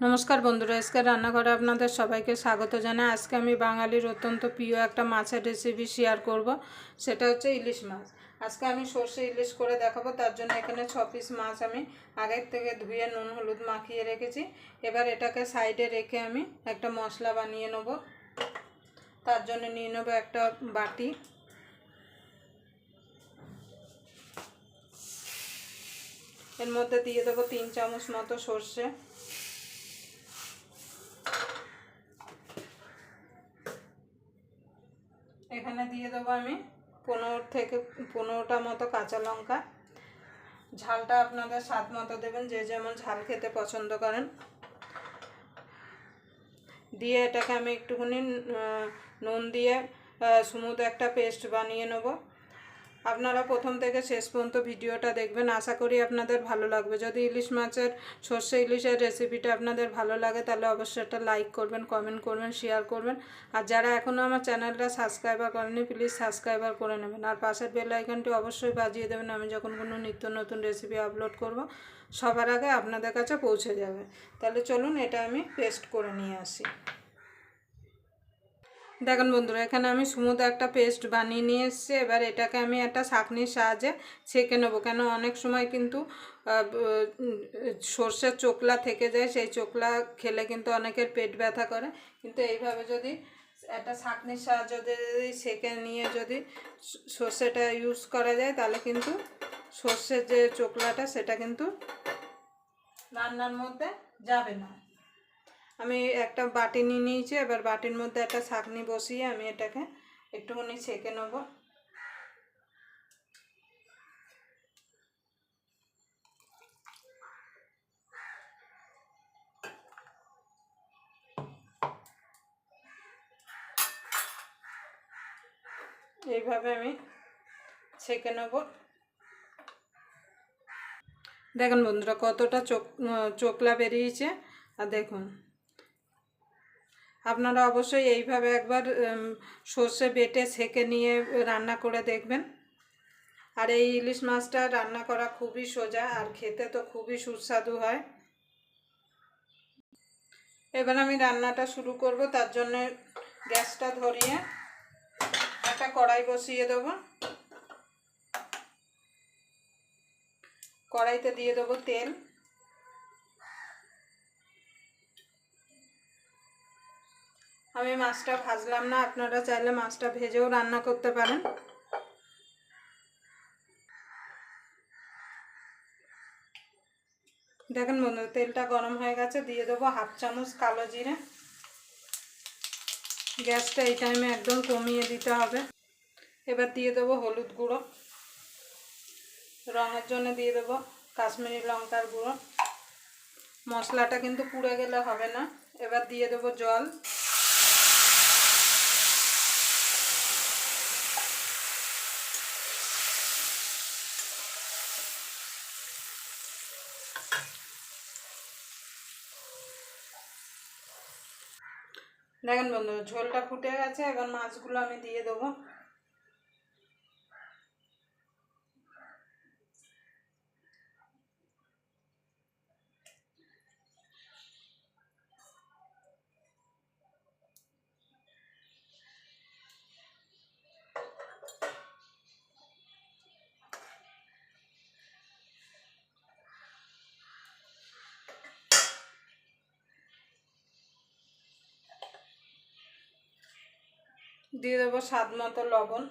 নমস্কার বন্ধুরা আজকে রান্নাঘরে আপনাদের সবাইকে স্বাগত জানাই। আজকে আমি বাঙালির অত্যন্ত প্রিয় একটা মাছের রেসিপি শেয়ার করব, সেটা হচ্ছে ইলিশ মাছ। আজকে আমি সর্ষে ইলিশ করে দেখাবো, তার জন্য এখানে ছ পিস মাছ আমি আগের থেকে ধুয়ে নুন হলুদ মাখিয়ে রেখেছি। এবার এটাকে সাইডে রেখে আমি একটা মশলা বানিয়ে নেব। তার জন্য নিয়ে নেব একটা বাটি। এর মধ্যে দিয়ে দেবো তিন চামচ মতো সর্ষে। এখানে দিয়ে দেবো আমি পনেরো থেকে পনেরোটা মতো কাঁচা লঙ্কা। ঝালটা আপনাদের স্বাদ মতো দেবেন, যে যেমন ঝাল খেতে পছন্দ করেন। দিয়ে এটাকে আমি একটুখানি নুন দিয়ে স্মুথ একটা পেস্ট বানিয়ে নেব। আপনারা প্রথম থেকে শেষ পর্যন্ত ভিডিওটা দেখবেন। আশা করি আপনাদের ভালো লাগবে। যদি ইলিশ মাছের, সর্ষে ইলিশের রেসিপিটা আপনাদের ভালো লাগে, তাহলে অবশ্যই একটা লাইক করবেন কমেন্ট করবেন শেয়ার করবেন। আর যারা এখনও আমার চ্যানেলটা সাবস্ক্রাইবার করেনি প্লিজ সাবস্ক্রাইবার করে নেবেন। আর পাশের বেল আইকনটি অবশ্যই বাজিয়ে দেবেন। আমি যখন কোনো নিত্য নতুন রেসিপি আপলোড করব, সবার আগে আপনাদের কাছে পৌঁছে যাবে। তাহলে চলুন, এটা আমি পেস্ট করে নিয়ে আসি। দেখেন বন্ধুরা, এখানে আমি স্মুথ একটা পেস্ট বানিয়ে নিয়ে এসেছি। এবার এটাকে আমি একটা ছাঁকনির সাহায্যে ছেঁকে নেব। কেন অনেক সময় কিন্তু সর্ষের চোকলা থেকে যায়, সেই চোকলা খেলে কিন্তু অনেকের পেট ব্যথা করে। কিন্তু এইভাবে যদি একটা ছাঁকনির সাহায্যে যদি সেঁকে নিয়ে যদি সর্ষেটা ইউজ করা যায়, তাহলে কিন্তু সর্ষের যে চোকলাটা, সেটা কিন্তু রান্নার মধ্যে যাবে না। আমি একটা বাটি নিয়ে নিয়েছি, এবার বাটির মধ্যে একটা ছাঁকনি বসিয়ে আমি এটাকে একটুখানি ছেঁকে নেব। এইভাবে আমি ছেঁকে নেব। দেখুন বন্ধুরা, কতটা চোখ চোকলা বেরিয়েছে। আর দেখুন আপনারা অবশ্যই এইভাবে একবার সর্ষে বেটে ছেঁকে নিয়ে রান্না করে দেখবেন। আর এই ইলিশ মাছটা রান্না করা খুবই সোজা আর খেতে তো খুবই সুস্বাদু হয়। এবার আমি রান্নাটা শুরু করব, তার জন্য গ্যাসটা ধরিয়ে একটা কড়াই বসিয়ে দেবো। কড়াইতে দিয়ে দেবো তেল। আমি মাছটা ভাজলাম না, আপনারা চাইলে মাছটা ভেজেও রান্না করতে পারেন। দেখেন বন্ধু, তেলটা গরম হয়ে গেছে, দিয়ে দেবো হাফ চামচ কালো জিরে। গ্যাসটা এই টাইমে একদম কমিয়ে দিতে হবে। এবার দিয়ে দেবো হলুদ গুঁড়ো। রঙের জন্য দিয়ে দেবো কাশ্মীরি লঙ্কার গুঁড়ো। মশলাটা কিন্তু পুড়ে গেলে হবে না। এবার দিয়ে দেবো জল। দেখেন বন্ধু ঝোলটা ফুটে গেছে এবার মাছগুলো আমি দিয়ে দেবো। দিয়ে দেবো স্বাদ মতো লবণ।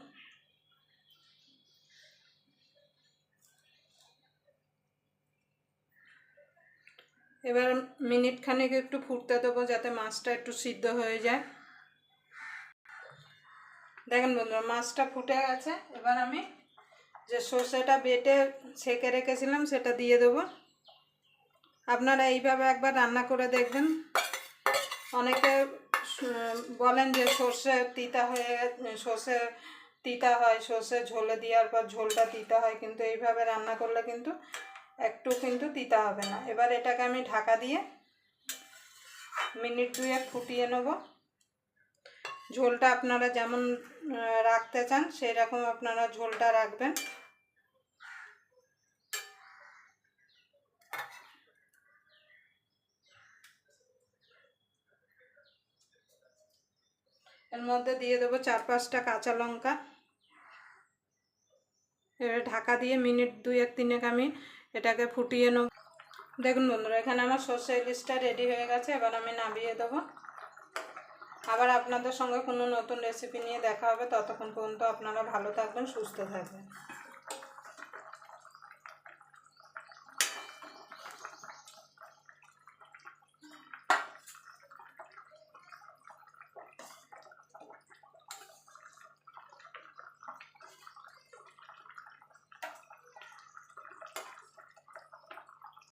এবার মিনিট খানেক একটু ফুটতে দেবো যাতে মাছটা একটু সিদ্ধ হয়ে যায়। দেখেন বন্ধুরা, মাছটা ফুটে গেছে। এবার আমি যে সর্ষেটা বেটে ছেঁকে রেখেছিলাম, সেটা দিয়ে দেবো। আপনারা এইভাবে একবার রান্না করে দেখবেন। অনেকে বলেন যে সর্ষে তিতা হয়ে সর্ষে তিতা হয়, সর্ষে ঝোলে দেওয়ার পর ঝোলটা তিতা হয়, কিন্তু এইভাবে রান্না করলে কিন্তু একটু কিন্তু তিতা হবে না। এবার এটাকে আমি ঢাকা দিয়ে মিনিট দুয়েক ফুটিয়ে নেব। ঝোলটা আপনারা যেমন রাখতে চান সেই রকম আপনারা ঝোলটা রাখবেন। এর মধ্যে দিয়ে দেবো চার পাঁচটা কাঁচা লঙ্কা। এবার ঢাকা দিয়ে মিনিট দুই এক তিনেক আমি এটাকে ফুটিয়ে নেব। দেখুন বন্ধুরা, এখানে আমার সর্ষে ইলিশটা রেডি হয়ে গেছে, এবার আমি নামিয়ে দেবো। আবার আপনাদের সঙ্গে কোনো নতুন রেসিপি নিয়ে দেখা হবে। ততক্ষণ পর্যন্ত আপনারা ভালো থাকবেন, সুস্থ থাকবেন।